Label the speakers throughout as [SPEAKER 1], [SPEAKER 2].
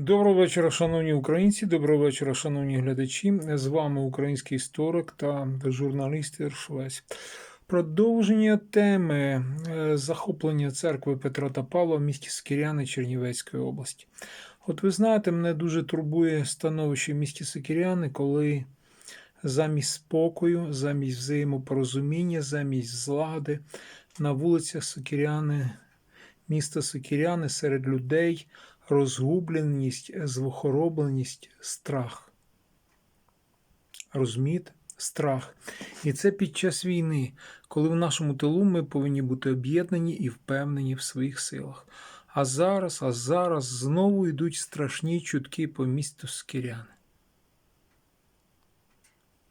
[SPEAKER 1] Доброго вечора, шановні українці, доброго вечора, шановні глядачі. З вами український історик та журналіст Іршвець. Продовження теми е, захоплення церкви Петра та Павла в місті Сокиряни Чернівецької області. От ви знаєте, мене дуже турбує становище в місті Сокиряни, коли замість спокою, замість взаємопорозуміння, замість злагоди на вулицях Сокиряни, міста Сокиряни серед людей розгубленість, звохоробленість, страх. Розумієте? Страх. І це під час війни, коли в нашому тилу ми повинні бути об'єднані і впевнені в своїх силах. А зараз, а зараз знову йдуть страшні чутки по місту Скіряни.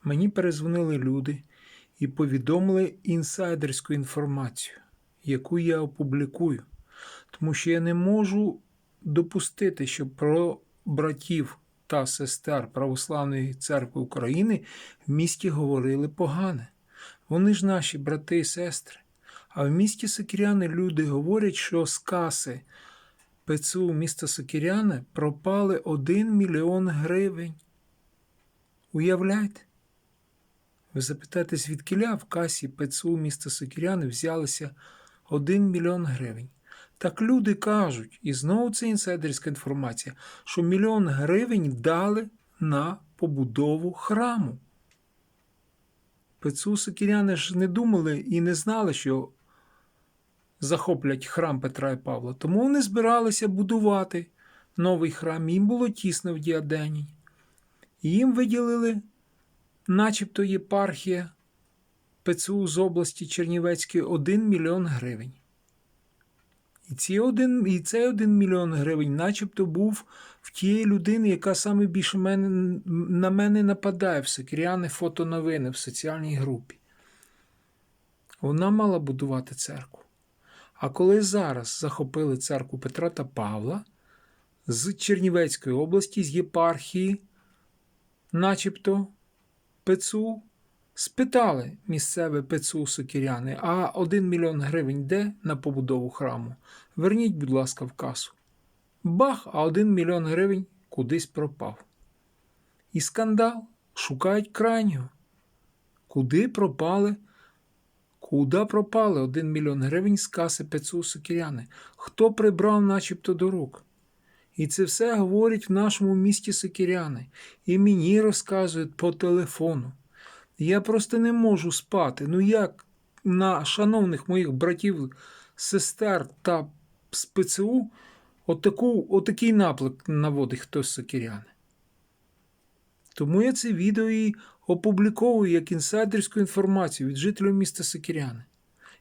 [SPEAKER 1] Мені перезвонили люди і повідомили інсайдерську інформацію, яку я опублікую, тому що я не можу допустити, щоб про братів та сестер Православної церкви України в місті говорили погане. Вони ж наші брати і сестри. А в місті Сокіряни люди говорять, що з каси ПЦУ міста Сокіряни пропали 1 мільйон гривень. Уявляйте? Ви запитаєте, звідкиля в касі ПЦУ міста Сокіряни взялися 1 мільйон гривень. Так люди кажуть, і знову це інсайдерська інформація, що мільйон гривень дали на побудову храму. ПЦУ Сокіряни ж не думали і не знали, що захоплять храм Петра і Павла. Тому вони збиралися будувати новий храм. Їм було тісно в Діадені. Їм виділили, начебто, єпархія ПЦУ з області Чернівецької 1 мільйон гривень. І, ці один, і цей один мільйон гривень, начебто, був в тієї людини, яка саме більше мене, на мене нападає в Сокиряни фотоновини в соціальній групі. Вона мала будувати церкву. А коли зараз захопили церкву Петра та Павла з Чернівецької області, з єпархії, начебто ПЦУ, Спитали місцеве ПЦУ Сокіряни, а один мільйон гривень де на побудову храму? Верніть, будь ласка, в касу. Бах, а один мільйон гривень кудись пропав. І скандал шукають крайнього. Куди пропали? Куди пропали один мільйон гривень з каси ПЦУ Сокіряни? Хто прибрав начебто до рук? І це все говорять в нашому місті Сокіряни. І мені розказують по телефону. Я просто не можу спати. Ну як на шановних моїх братів, сестер та ПЦУ отаку, отакий наплик наводить хтось сокиряни. Тому я це відео і опубліковую як інсайдерську інформацію від жителів міста Сокиряни.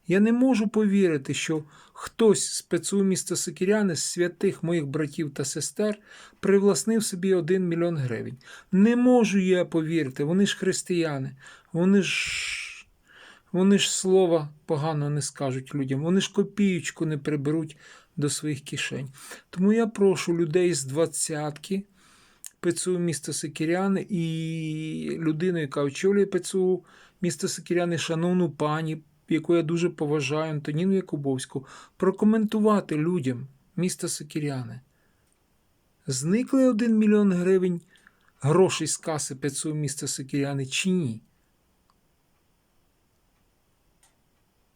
[SPEAKER 1] Я не можу повірити, що хтось з ПЦУ міста Сокиряни, з святих моїх братів та сестер, привласнив собі один мільйон гривень. Не можу я повірити, вони ж християни, вони ж вони ж слова погано не скажуть людям, вони ж копієчку не приберуть до своїх кишень. Тому я прошу людей з двадцятки ПЦУ міста Сокиряни і людину, яка очолює ПЦУ міста Сокиряни, шановну пані яку я дуже поважаю, Антоніну Якубовську, прокоментувати людям міста Сокіряни. Зникли 1 мільйон гривень грошей з каси ПЦУ міста Сокіряни чи ні?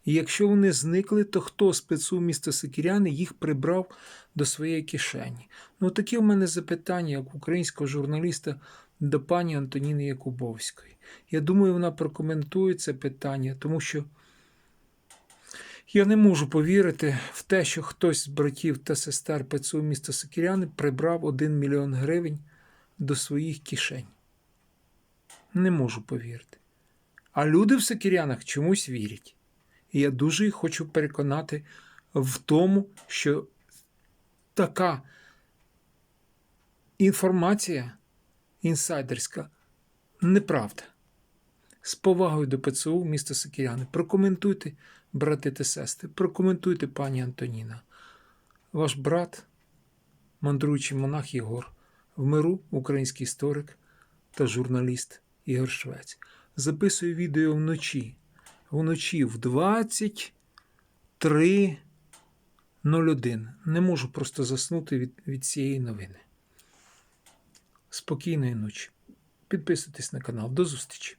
[SPEAKER 1] І якщо вони зникли, то хто з ПЦУ міста Сокіряни їх прибрав до своєї кишені? Ну, таке в мене запитання, як українського журналіста до пані Антоніни Якубовської. Я думаю, вона прокоментує це питання, тому що. Я не можу повірити в те, що хтось з братів та сестер ПЦУ міста Сокіряни прибрав 1 мільйон гривень до своїх кишень. Не можу повірити. А люди в Сокірянах чомусь вірять. І я дуже їх хочу переконати в тому, що така інформація інсайдерська неправда. З повагою до ПЦУ міста Сокіряни. Прокоментуйте брати та сестри, прокоментуйте, пані Антоніна. Ваш брат, мандруючий монах Єгор, в миру український історик та журналіст Ігор Швець. Записую відео вночі. Вночі в 23.01. Не можу просто заснути від, від цієї новини. Спокійної ночі. Підписуйтесь на канал. До зустрічі!